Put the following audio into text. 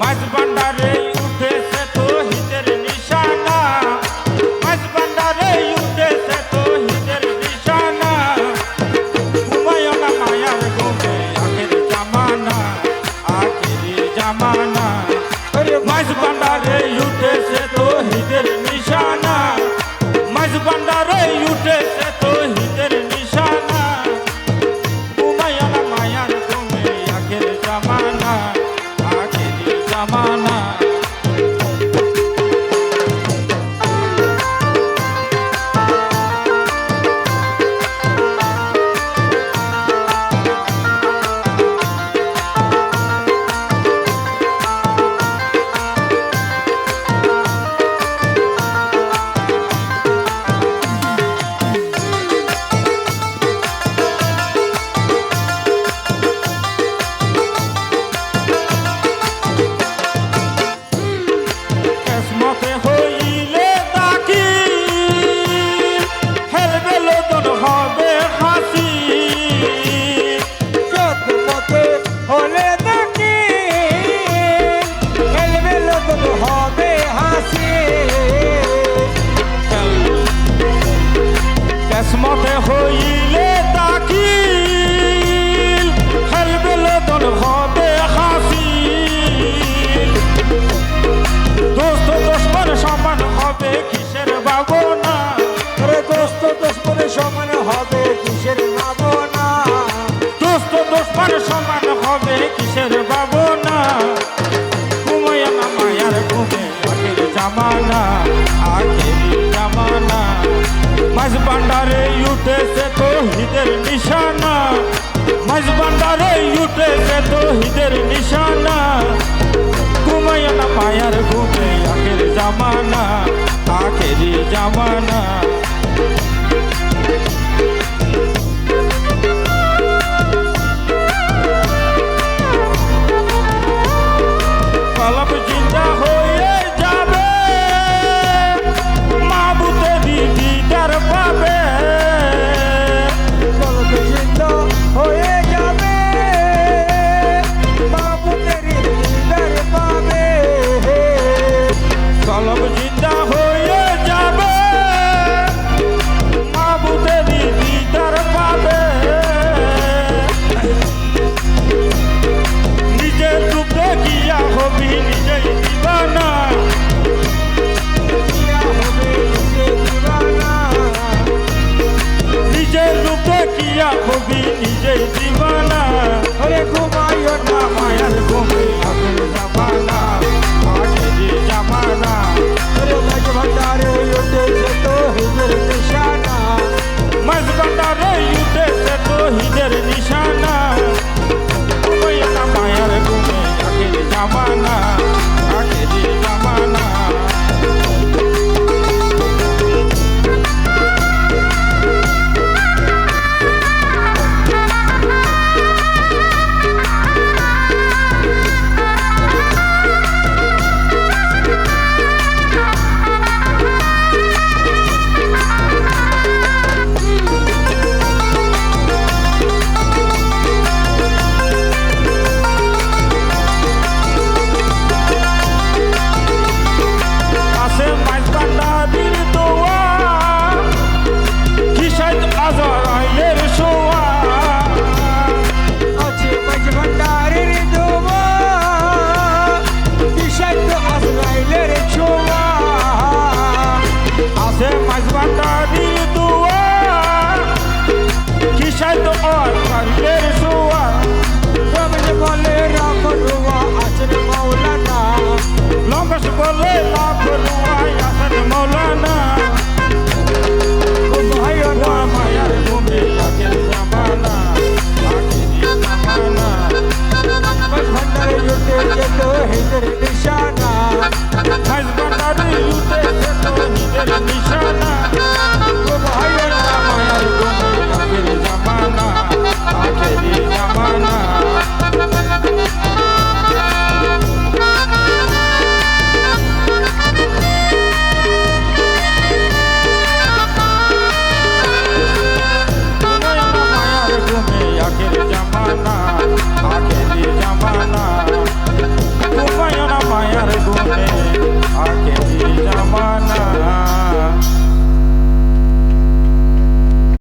মাঝ ভান্ডারে কিসের ভাবনা। আরে দোস্ত, দুশ্মনে সমান হবে কিসের ভাবনা? দোস্ত, দুশ্মন সমান হবে কিসের ভাবনা? ঘুমায় না মায়ার ঘুমে, আখের জামানা আখের জামানা মাঝ ভান্ডারে উঠেছে তো হিদের নিশানা নিজের রূপে কি আমি নিজেই Yeah.